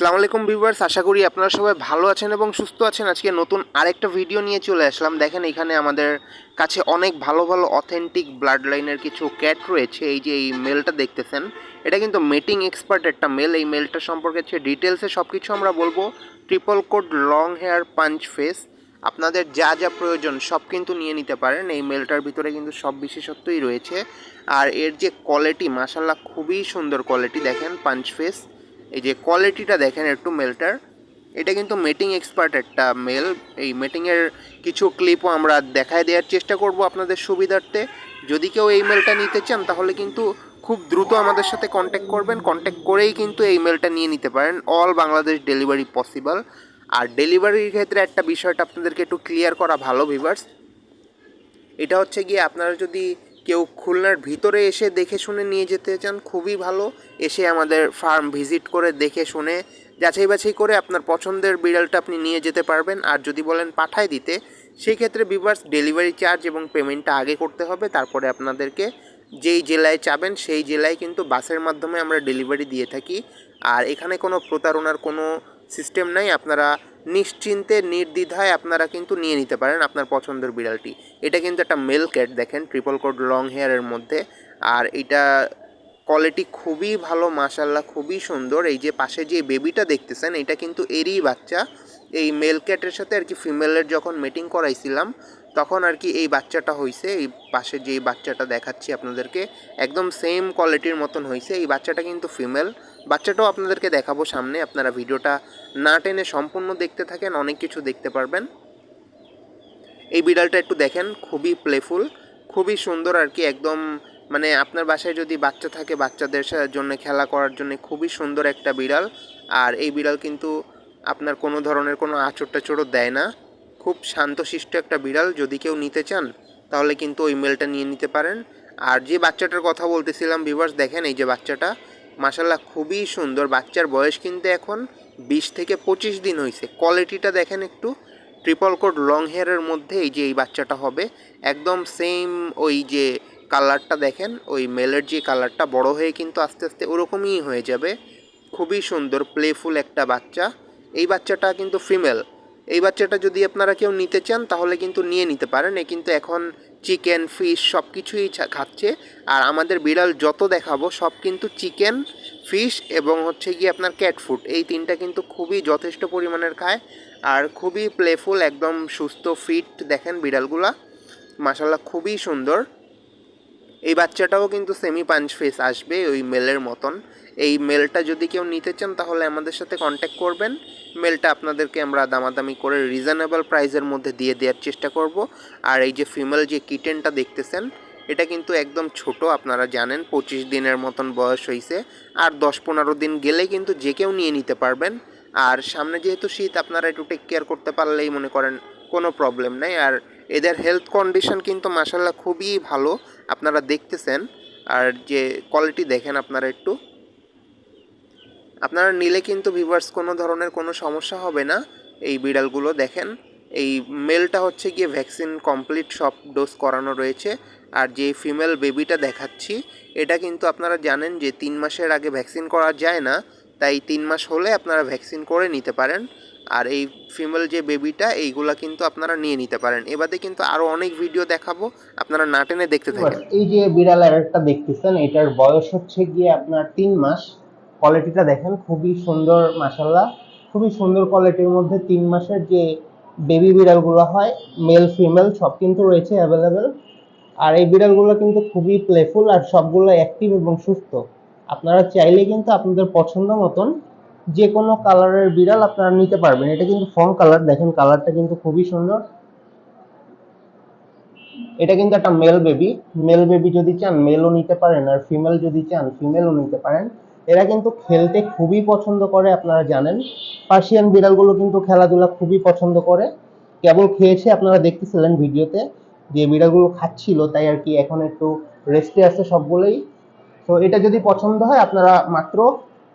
আসসালামু আলাইকুম ভিউয়ার্স, আশা করি আপনারা সবাই ভালো আছেন এবং সুস্থ আছেন। আজকে নতুন আরেকটা ভিডিও নিয়ে চলে আসলাম। দেখেন, এখানে আমাদের কাছে অনেক ভালো ভালো অথেন্টিক ব্লাড লাইনের কিছু ক্যাট রয়েছে। এই যে এই মেলটা দেখতেছেন, এটা কিন্তু মেটিং এক্সপার্ট একটা মেল এই মেলটা সম্পর্কে হচ্ছে ডিটেলসে সব কিছু আমরা বলব। Triple coat long hair punch face আপনাদের যা যা প্রয়োজন, সব কিন্তু নিয়ে নিতে পারেন। এই মেলটার ভিতরে কিন্তু সব বিশেষত্বই রয়েছে। আর এর যে কোয়ালিটি মাসাল্লাহ খুবই সুন্দর কোয়ালিটি দেখেন পাঞ্চ ফেস এই যে কোয়ালিটিটা দেখেন একটু মেলটার এটা কিন্তু মেটিং এক্সপার্ট একটা মেল এই মেটিংয়ের কিছু ক্লিপও আমরা দেখায় দেওয়ার চেষ্টা করব আপনাদের সুবিধার্থে। যদি কেউ এই মেলটা নিতে চান, তাহলে কিন্তু খুব দ্রুত আমাদের সাথে কন্ট্যাক্ট করবেন। কন্ট্যাক্ট করেই কিন্তু এই মেলটা নিয়ে নিতে পারেন। অল বাংলাদেশ ডেলিভারি পসিবল আর ডেলিভারির ক্ষেত্রে একটা বিষয়টা আপনাদেরকে একটু ক্লিয়ার করা ভালো ভিভার্স এটা হচ্ছে গিয়ে আপনারা যদি কেউ খুলনার ভিতরে এসে দেখে শুনে নিয়ে যেতে চান, খুবই ভালো। এসে আমাদের ফার্ম ভিজিট করে দেখে শুনে, যাচাই বাছাই করে আপনার পছন্দের বিড়ালটা আপনি নিয়ে যেতে পারবেন। আর যদি বলেন পাঠায় দিতে, সেই ক্ষেত্রে বিভার্স ডেলিভারি চার্জ এবং পেমেন্টটা আগে করতে হবে। তারপরে আপনাদেরকে যেই জেলায় চাবেন, সেই জেলায় কিন্তু বাসের মাধ্যমে আমরা ডেলিভারি দিয়ে থাকি। আর এখানে কোনো প্রতারণার কোনো সিস্টেম নাই। আপনারা নিশ্চিন্তে, নির্দ্বিধায় আপনারা কিন্তু নিয়ে নিতে পারেন আপনার পছন্দের বিড়ালটি। এটা কিন্তু একটা মেল ক্যাট দেখেন ট্রিপল কোড লং হেয়ারের মধ্যে। আর এটা কোয়ালিটি খুবই ভালো মাশাল্লাহ খুবই সুন্দর। এই যে পাশে যে বেবিটা দেখতেছেন, এটা কিন্তু এরই বাচ্চা। এই মেল ক্যাটের সাথে আর কি ফিমেলের যখন মিটিং করাইছিলাম তখন আর কি এই বাচ্চাটা হয়েছে এই পাশে যে বাচ্চাটা দেখাচ্ছি আপনাদেরকে, একদম সেম কোয়ালিটির মতন হয়েছে এই বাচ্চাটা কিন্তু ফিমেল বাচ্চাটাও আপনাদেরকে দেখাবো সামনে, আপনারা ভিডিওটা না টেনে সম্পূর্ণ দেখতে থাকেন, অনেক কিছু দেখতে পারবেন। এই বিড়ালটা একটু দেখেন, খুবই প্লেফুল খুবই সুন্দর আর কি, একদম মানে আপনার বাসায় যদি বাচ্চা থাকে, বাচ্চাদের জন্য খেলা করার জন্য খুবই সুন্দর একটা বিড়াল। আর এই বিড়াল কিন্তু আপনার কোনো ধরনের কোনো আচর টাচড়ও দেয় না। খুব শান্তশিষ্ট একটা বিড়াল, যদি কেউ নিতে চান, তাহলে কিন্তু ওই মেলটা নিয়ে নিতে পারেন। আর যে বাচ্চাটার কথা বলতেছিলাম ভিভার্স দেখেন এই যে বাচ্চাটা মাসাল্লাহ খুবই সুন্দর। বাচ্চার বয়স কিন্তু এখন বিশ থেকে পঁচিশ দিন হয়েছে কোয়ালিটিটা দেখেন একটু ট্রিপল কোড লং হেয়ারের মধ্যে এই যে এই বাচ্চাটা হবে। একদম সেম ওই যে কালারটা দেখেন, ওই মেলের যে কালারটা বড় হয়ে কিন্তু আস্তে আস্তে ওরকমই হয়ে যাবে। খুবই সুন্দর প্লেফুল একটা বাচ্চা। এই বাচ্চাটা কিন্তু ফিমেল এই বাচ্চাটা যদি আপনারা কেউ নিতে চান, তাহলে কিন্তু নিয়ে নিতে পারেন। এ কিন্তু এখন চিকেন, ফিশ সব কিছুই খাচ্ছে। আর আমাদের বিড়াল যত দেখাবো, সব কিন্তু চিকেন, ফিশ এবং হচ্ছে গিয়ে আপনার ক্যাট ফুড। এই তিনটা কিন্তু খুবই যথেষ্ট পরিমাণের খায় আর খুবই প্লেফুল একদম সুস্থ ফিট দেখেন বিড়ালগুলা। মাসাল্লাহ খুবই সুন্দর। এই বাচ্চাটাও কিন্তু সেমি পাঞ্চ ফেস আসবে ওই মেলের মতন। এই মেলটা যদি কেউ নিতে চান, তাহলে আমাদের সাথে কন্ট্যাক্ট করবেন। মেলটা আপনাদেরকে আমরা দামাদামি করে রিজনেবল প্রাইসের মধ্যে দিয়ে দেওয়ার চেষ্টা করব। আর এই যে ফিমেল যে কিটেনটা দেখতেছেন, এটা কিন্তু একদম ছোট, আপনারা জানেন, পঁচিশ দিনের মতন বয়স হয়েছে আর দশ পনেরো দিন গেলে কিন্তু যে কেউ নিয়ে নিতে পারবেন। আর সামনে যেহেতু শীত, আপনারা একটু টেক কেয়ার করতে পারলেই মনে করেন কোনো প্রবলেম নেই। আর এদের হেলথ কন্ডিশন কিন্তু মাসাল্লাহ খুবই ভালো, আপনারা দেখতেছেন। আর যে কোয়ালিটি দেখেন আপনারা একটু। আপনারা নিলে কিন্তু ভিভার্স কোনো ধরনের কোনো সমস্যা হবে না। এই বিড়ালগুলো দেখেন, এই মেলটা হচ্ছে গিয়ে ভ্যাকসিন কমপ্লিট সব ডোজ করানো রয়েছে। আর যে ফিমেল বেবিটা দেখাচ্ছি, এটা কিন্তু আপনারা জানেন যে তিন মাসের আগে ভ্যাকসিন করা যায় না। তাই তিন মাস হলে আপনারা ভ্যাকসিন করে নিতে পারেন। আর এই ফিমেল যে বেবিটা এইগুলা কিন্তু আপনারা নিয়ে নিতে পারেন। এবারে কিন্তু আরও অনেক ভিডিও দেখাবো আপনারা না টেনে দেখতে থাকেন। এই যে বিড়াল একটা দেখতেছেন এটার বয়স হচ্ছে গিয়ে আপনার তিন মাস। কোয়ালিটিটা দেখেন খুবই সুন্দর মাসাল্লাহ খুবই সুন্দর কোয়ালিটির মধ্যে তিন মাসের যে বেবি বিড়ালগুলো হয় মেল ফিমেল সব কিন্তু রয়েছে অ্যাভেলেবেল আর এই বিড়ালগুলো কিন্তু খুবই প্লেফুল আর সবগুলো অ্যাক্টিভ এবং সুস্থ। আপনারা চাইলে কিন্তু আপনাদের পছন্দ মতন যে কোনো কালারের বিড়াল আপনারা নিতে পারবেন। এটা কিন্তু ফর্ম কালার। দেখেন, কালারটা কিন্তু খুবই সুন্দর। এটা কিন্তু একটা মেল বেবি মেল বেবি যদি চান মেলও নিতে পারেন। আর ফিমেল যদি চান ফিমেলও নিতে পারেন। এরা কিন্তু খেলতে খুবই পছন্দ করে, আপনারা জানেন। পার্সিয়ান বিড়ালগুলো কিন্তু খেলাধুলা খুবই পছন্দ করে। কেবল খেয়েছে আপনারা দেখতেছিলেন ভিডিওতে যে বিড়ালগুলো খাচ্ছিল, তাই আর কি এখন একটু রেস্টে আছে সবগুলোই। তো এটা যদি পছন্দ হয়, আপনারা মাত্র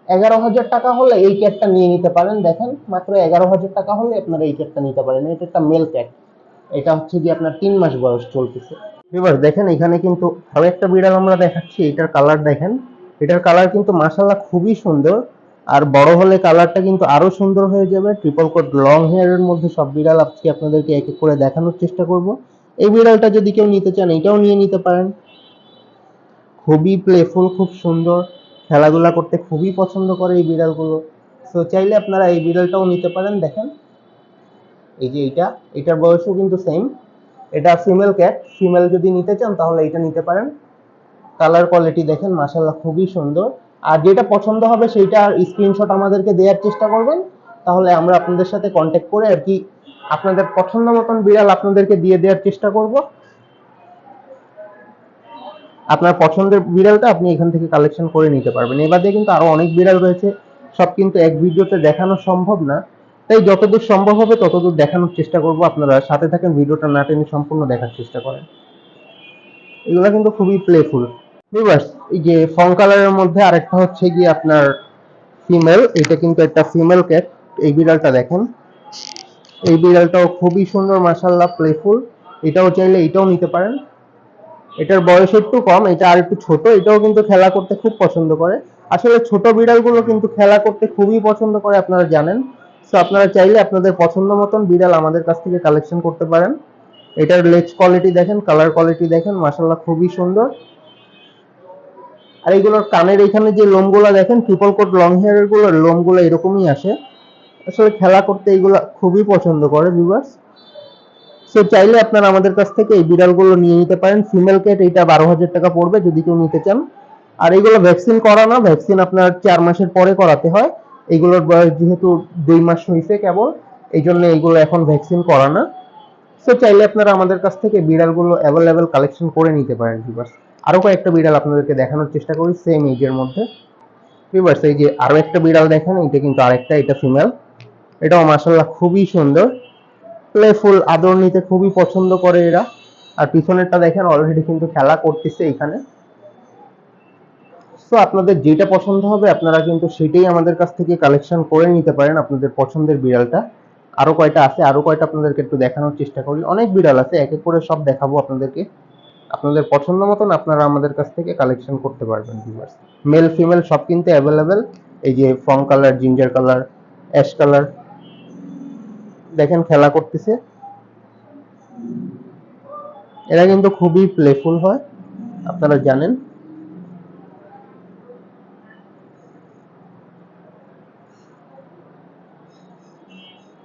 এগারো হাজার টাকা হলে এই ক্যাটটা নিয়ে নিতে পারেন। দেখেন, মাত্র এগারো হাজার টাকা হলে আপনারা এই ক্যাটটা নিতে পারেন। এটা একটা মেল ক্যাট এটা হচ্ছে কি আপনার তিন মাস বয়স চলতেছে। এবার দেখেন, এখানে কিন্তু আরও একটা বিড়াল আমরা দেখাচ্ছি। এটার কালার দেখেন। এটার কালার কিন্তু মাসাল্লাহ খুবই সুন্দর। আর বড় হলে কালারটা কিন্তু আরও সুন্দর হয়ে যাবে। ট্রিপল কোট লং হেয়ারের মধ্যে সব বিড়াল আজকে আপনাদেরকে এক এক করে দেখানোর চেষ্টা করব। এই বিড়ালটা যদি কেউ নিতে চান, এটাও নিয়ে নিতে পারেন। খুবই প্লেফুল খুব সুন্দর। খেলাধুলা করতে খুবই পছন্দ করে এই বিড়ালগুলো। সো চাইলে আপনারা এই বিড়ালটাও নিতে পারেন, দেখেন। এই যে এইটা, এটার বয়সও কিন্তু সেম এটা ফিমেল ক্যাট ফিমেল যদি নিতে চান তাহলে এটা নিতে পারেন। কালার কোয়ালিটি দেখেন মাশাল্লাহ খুবই সুন্দর। আর যেটা পছন্দ হবে সেইটা স্ক্রিনশট আমাদেরকে দেওয়ার চেষ্টা করবেন। তাহলে আমরা আপনাদের সাথে কন্ট্যাক্ট করে আর কি আপনাদের পছন্দ মতন বিড়াল আপনাদেরকে দিয়ে দেওয়ার চেষ্টা করব। আপনার পছন্দের বিড়ালটা আপনি এখান থেকে কালেকশন করে নিতে পারবেন। এবার কিন্তু আরও অনেক বিড়াল রয়েছে, সব কিন্তু এক ভিডিওতে দেখানো সম্ভব না। তাই যতদূর সম্ভব হবে ততদূর দেখানোর চেষ্টা করব। আপনারা সাথে থাকেন, ভিডিওটা না টেনে সম্পূর্ণ দেখার চেষ্টা করেন। এগুলো কিন্তু খুবই প্লেফুল ভিউয়ার্স এই যে ফং কালারের মধ্যে আরেকটা হচ্ছে গিয়ে আপনার ফিমেল এটা কিন্তু একটা ফিমেল ক্যাট এই বিড়ালটা দেখেন। এই বিড়ালটাও খুবই সুন্দর মাশাল্লাহ প্লেফুল এটাও চাইলে এটাও নিতে পারেন। এটার বয়স একটু কম, এটা আর একটু ছোট, এটাও কিন্তু খেলা করতে খুব পছন্দ করে। আসলে ছোট বিড়ালগুলো কিন্তু খেলা করতে খুবই পছন্দ করে, আপনারা জানেন। সো আপনারা চাইলে আপনাদের পছন্দ মতন বিড়াল আমাদের কাছ থেকে কালেকশন করতে পারেন। এটার লেজ কোয়ালিটি দেখেন কালার কোয়ালিটি দেখেন মাশাল্লাহ খুবই সুন্দর। আর এইগুলোর কানের এখানে যে লোমগুলো দেখেন ট্রিপল কোট লং হেয়ারেরগুলো লোমগুলো এরকমই আসে। আসলে খেলা করতে এইগুলো খুবই পছন্দ করে ভিউয়ার্স সো চাইলে আপনারা আমাদের কাছ থেকে এই বিড়ালগুলো নিয়ে নিতে পারেন। ফিমেল ক্যাট এটা বারো হাজার টাকা পড়বে যদি কেউ নিতে চান। আর এইগুলো ভ্যাকসিন করা না ভ্যাকসিন আপনার চার মাসের পরে করাতে হয়। এইগুলোর বয়স যেহেতু দুই মাস হয়েছে কেবল এই জন্য এইগুলো এখন ভ্যাকসিন করা না সো চাইলে আপনারা আমাদের কাছ থেকে বিড়ালগুলো অ্যাভেলেবেল কালেকশন করে নিতে পারেন ভিউয়ার্স আরও কয়েকটা বিড়াল আপনাদেরকে দেখানোর চেষ্টা করি সেম এজের মধ্যে। ভিউয়ার্স এই যে আরও একটা বিড়াল দেখেন এটা কিন্তু আরেকটা, এটা ফিমেল এটাও মাশাল্লাহ খুবই সুন্দর। প্লেফুল আদর নিতে খুবই পছন্দ করে এরা। আর পিছনেরটা দেখেন অলরেডি কিন্তু খেলা করতেছে এখানে। সো আপনাদের যেটা পছন্দ হবে, আপনারা কিন্তু সেটাই আমাদের কাছ থেকে কালেকশন করে নিতে পারেন আপনাদের পছন্দের বিড়ালটা। আরও কয়টা আছে, আরও কয়টা আপনাদেরকে একটু দেখানোর চেষ্টা করি। অনেক বিড়াল আছে, এক এক করে সব দেখাবো আপনাদেরকে। আপনাদের পছন্দ মতন আপনারা আমাদের কাছ থেকে কালেকশন করতে পারবেন ভিউয়ার্স মেল ফিমেল সব কিন্তু অ্যাভেলেবেল এই যে ফং colour ginger colour ash colour দেখেন খেলা করতেছে। এরা কিন্তু খুবই প্লেফুল হয়, আপনারা জানেন।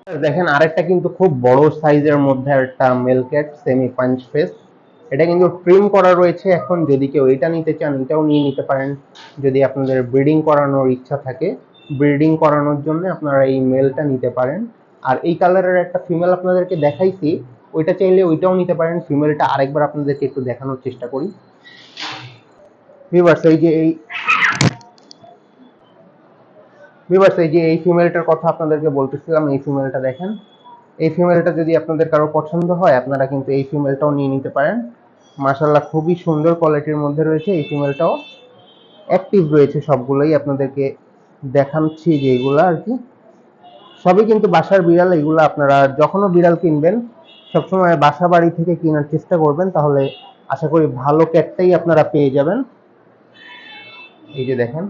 দেখেন আরেকটা কিন্তু খুব বড় সাইজের মধ্যে একটা male cat semi punch face এটা কিন্তু ট্রিম করা রয়েছে এখন, যদি কেউ এটা নিতে চান, এটাও নিয়ে নিতে পারেন। যদি আপনাদের ব্রিডিং করানোর ইচ্ছা থাকে ব্রিডিং করানোর জন্য আপনারা এই মেলটা নিতে পারেন। আর এই কালারের একটা ফিমেল আপনাদেরকে দেখাইছি, ওইটা চাইলে ওইটাও নিতে পারেন। ফিমেলটা আরেকবার আপনাদেরকে একটু দেখানোর চেষ্টা করি। ভিউয়ার্স এই যে এই ভিউয়ার্স এই যে এই ফিমেলটার কথা আপনাদেরকে বলতেছিলাম, এই ফিমেলটা দেখেন। এই ফিমেলটা যদি আপনাদের কারও পছন্দ হয়, আপনারা কিন্তু এই ফিমেলটাও নিয়ে নিতে পারেন। মাশাল্লাহ খুবই সুন্দর কোয়ালিটির মধ্যে রয়েছে এই ফিমেলটাও অ্যাক্টিভ রয়েছে সবগুলোই আপনাদেরকে দেখাচ্ছি যে এগুলা আর কি। সবই কিন্তু বাসার বিড়াল, এগুলো আপনারা যখনও বিড়াল কিনবেন, সবসময় বাসা বাড়ি থেকে কেনার চেষ্টা করবেন, তাহলে আশা করি ভালো ক্যাটটাই আপনারা পেয়ে যাবেন। এই যে দেখেন।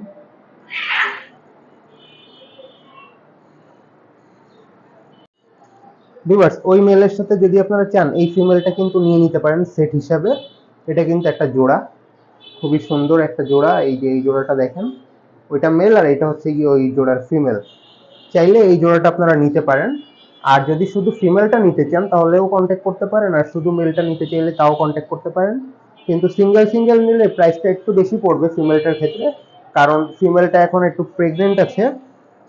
ভিউয়ার্স ওই মেলের সাথে যদি আপনারা চান, এই ফিমেলটা কিন্তু নিয়ে নিতে পারেন সেট হিসাবে। এটা কিন্তু একটা জোড়া, খুবই সুন্দর একটা জোড়া। এই যে এই জোড়াটা দেখেন, ওইটা মেল আর এটা হচ্ছে কি ওই জোড়ার ফিমেল চাইলে এই জোড়াটা আপনারা নিতে পারেন। আর যদি শুধু ফিমেলটা নিতে চান, তাহলেও কন্ট্যাক্ট করতে পারেন। আর শুধু মেলটা নিতে চাইলে তাও কন্ট্যাক্ট করতে পারেন। কিন্তু সিঙ্গেল সিঙ্গেল নিলে প্রাইসটা একটু বেশি পড়বে ফিমেলটার ক্ষেত্রে। কারণ ফিমেলটা এখন একটু প্রেগনেন্ট আছে।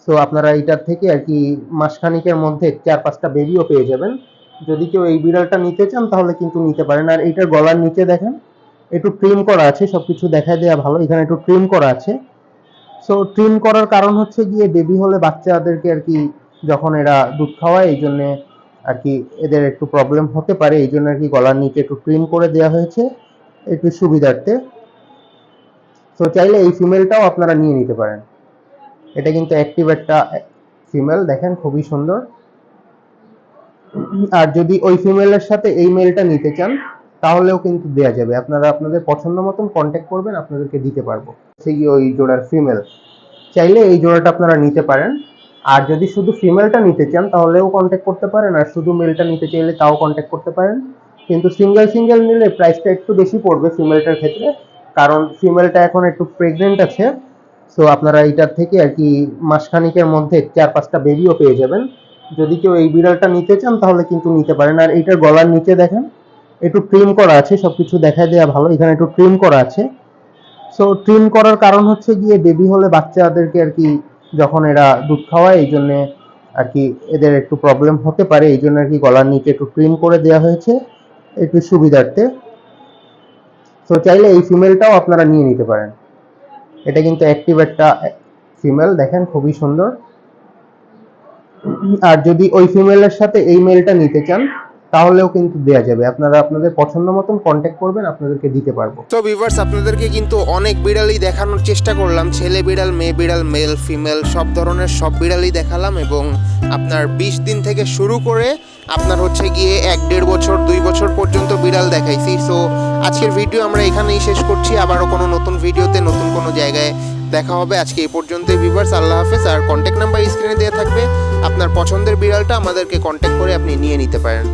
সো আপনারা এইটার থেকে আর কি মাসখানিকের মধ্যে চার, পাঁচটা বেবিও পেয়ে যাবেন। যদি কেউ এই বিড়ালটা নিতে চান, তাহলে কিন্তু নিতে পারেন। আর এইটার গলার নিচে দেখেন, একটু ট্রিম করা আছে। সবকিছু দেখায় দেওয়া ভালো। এখানে একটু ট্রিম করা আছে। সো ট্রিম করার কারণ হচ্ছে গিয়ে বেবি হলে বাচ্চাদেরকে আর কি যখন এরা দুধ খাওয়ায়, এই জন্যে আর কি এদের একটু প্রবলেম হতে পারে। এই জন্য আর কি গলার নিচে একটু ট্রিম করে দেওয়া হয়েছে একটু সুবিধার্থে। তো চাইলে এই ফিমেলটাও আপনারা নিয়ে নিতে পারেন। এটা কিন্তু অ্যাক্টিভ একটা ফিমেল দেখেন খুবই সুন্দর। আর যদি ওই ফিমেলের সাথে এই মেলটা নিতে চান তাহলেও কিন্তু দেয়া যাবে। আপনারা আপনাদের পছন্দ মতন কন্ট্যাক্ট করবেন, আপনাদেরকে দিতে পারব। সেই ওই জোড়ার ফিমেল চাইলে এই জোড়াটা আপনারা নিতে পারেন। আর যদি শুধু ফিমেলটা নিতে চান, তাহলেও কন্ট্যাক্ট করতে পারেন। আর শুধু মেলটা নিতে চাইলে তাও কন্ট্যাক্ট করতে পারেন। কিন্তু সিঙ্গেল সিঙ্গেল নিলে প্রাইসটা একটু বেশি পড়বে ফিমেলটার ক্ষেত্রে। কারণ ফিমেলটা এখন একটু প্রেগনেন্ট আছে। সো আপনারা এইটার থেকে আর কি মাসখানিকের মধ্যে চার, পাঁচটা বেবিও পেয়ে যাবেন। যদি কেউ এই বিড়ালটা নিতে চান, তাহলে কিন্তু নিতে পারেন। আর এইটার গলার নিচে দেখেন একটু ট্রিম করা আছে, সবকিছু দেখা দেওয়া ভালো। এখানে একটু ট্রিম করা আছে। সো ট্রিম করার কারণ হচ্ছে গিয়ে বেবি হলে বাচ্চাদেরকে আর কি যখন এরা দুধ খাওয়ায়, এই জন্যে আর কি এদের একটু প্রবলেম হতে পারে। এই জন্য আর কি গলার নিচে একটু ট্রিম করে দেওয়া হয়েছে একটু সুবিধার্থে। তো চাইলে এই ফিমেলটাও আপনারা নিয়ে নিতে পারেন। এটা কিন্তু অ্যাক্টিভ একটা ফিমেল দেখেন খুবই সুন্দর। আর যদি ওই ফিমেলের সাথে এই মেলটা নিতে চান তাহলেও কিন্তু দেয়া যাবে। আপনারা আপনাদের পছন্দ মতন কন্ট্যাক্ট করবেন, আপনাদেরকে দিতে পারব। তো ভিভার্স আপনাদেরকে কিন্তু অনেক বিড়ালই দেখানোর চেষ্টা করলাম। ছেলে বিড়াল, মেয়ে বিড়াল মেল ফিমেল সব ধরনের সব বিড়ালই দেখালাম এবং আপনার বিশ দিন থেকে শুরু করে আপনার হচ্ছে গিয়ে এক দেড় বছর, দুই বছর পর্যন্ত বিড়াল দেখাইছি। সো আজকের ভিডিও আমরা এখানেই শেষ করছি। আবারও কোনো নতুন ভিডিওতে নতুন কোনো জায়গায় দেখা হবে। আজকে এই পর্যন্তই ভিভার্স আল্লাহ হাফেজ। আর কন্ট্যাক্ট নাম্বার স্ক্রিনে দেওয়া থাকবে। আপনার পছন্দের বিড়ালটা আমাদেরকে কন্ট্যাক্ট করে আপনি নিয়ে নিতে পারেন।